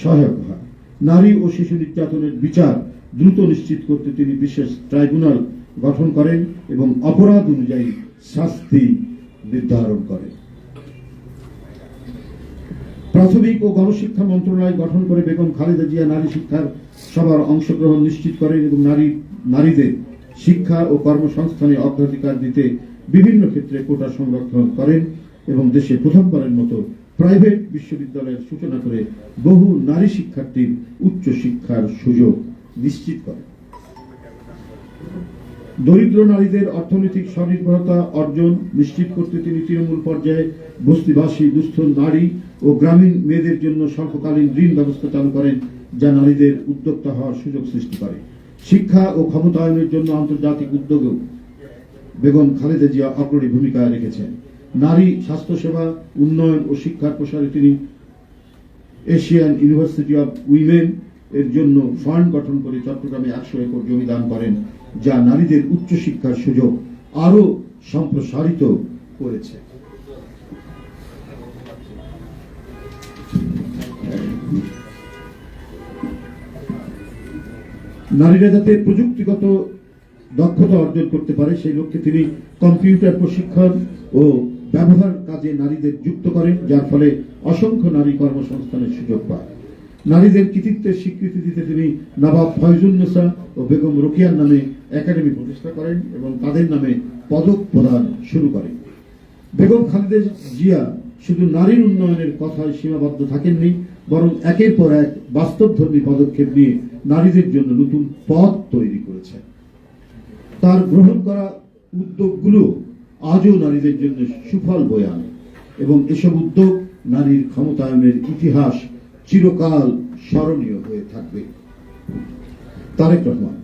সহায়ক হয়। নারী ও শিশু নির্যাতনের বিচার দ্রুত নিশ্চিত করতে তিনি বিশেষ ট্রাইব্যুনাল গঠন করেন এবং অপরাধ অনুযায়ী শাস্তি নির্ধারণ করেন। প্রাথমিক ও গণশিক্ষা মন্ত্রণালয় গঠন করে বেগম খালেদা জিয়া নারী শিক্ষার সবার অংশগ্রহণ নিশ্চিত করেন এবং নারী, নারীদের শিক্ষা ও কর্মসংস্থানে অগ্রাধিকার দিতে বিভিন্ন ক্ষেত্রে কোটা সংরক্ষণ করেন এবং দেশে প্রথমবারের মতো প্রাইভেট বিশ্ববিদ্যালয়ের সূচনা করে বহু নারী শিক্ষার্থীর উচ্চ শিক্ষার সুযোগ নিশ্চিত করেন দরিদ্র নারীদের অর্থনৈতিক স্বনির্ভরতা অর্জন নিশ্চিত করতে তিনি তৃণমূল পর্যায়ে বস্তিবাসী, দুস্থ নারী ও গ্রামীণ মেয়েদের জন্য স্বল্পকালীন ঋণ ব্যবস্থা চালু করেন, যা নারীদের উদ্যোক্তা হওয়ার সুযোগ সৃষ্টি করে। শিক্ষা ও ক্ষমতায়নের জন্য আন্তর্জাতিক উদ্যোগেও বেগম খালেদা জিয়া অগ্রণী ভূমিকা রেখেছেন। নারী স্বাস্থ্যসেবা উন্নয়ন ও শিক্ষার প্রসারে তিনি এশিয়ান ইউনিভার্সিটি অব উইমেন এর জন্য ফান্ড গঠন করে চট্টগ্রামে একশো একর জমি দান করেন, যা নারীদের উচ্চশিক্ষার সুযোগ আরও সম্প্রসারিত করেছে। নারীরা যাতে প্রযুক্তিগত দক্ষতা অর্জন করতে পারে, সেই লক্ষ্যে তিনি কম্পিউটার প্রশিক্ষণ ও ব্যবহার কাজে নারীদের যুক্ত করেন যার ফলে অসংখ্য নারী কর্মসংস্থানের সুযোগ পায়। নারীদের কৃতিত্বের স্বীকৃতি দিতে তিনি নবাব ফয়জুন্নেসা ও বেগম রোকিয়ার নামে একাডেমি প্রতিষ্ঠা করেন এবং তাদের নামে পদক প্রদান শুরু করেন। বেগম খালেদা জিয়া শুধু নারীর উন্নয়নের কথায় সীমাবদ্ধ থাকেননি, বরং একের পর এক বাস্তবধর্মী পদক্ষেপ নিয়ে নারীদের জন্য নতুন পথ তৈরি করেছেন। তার গ্রহণ করা উদ্যোগগুলো আজও নারীদের জন্য সুফল বয়ে আনে এবং এসব উদ্যোগ নারীর ক্ষমতায়নের ইতিহাস চিরকাল স্মরণীয় হয়ে থাকবে। তারেক রহমান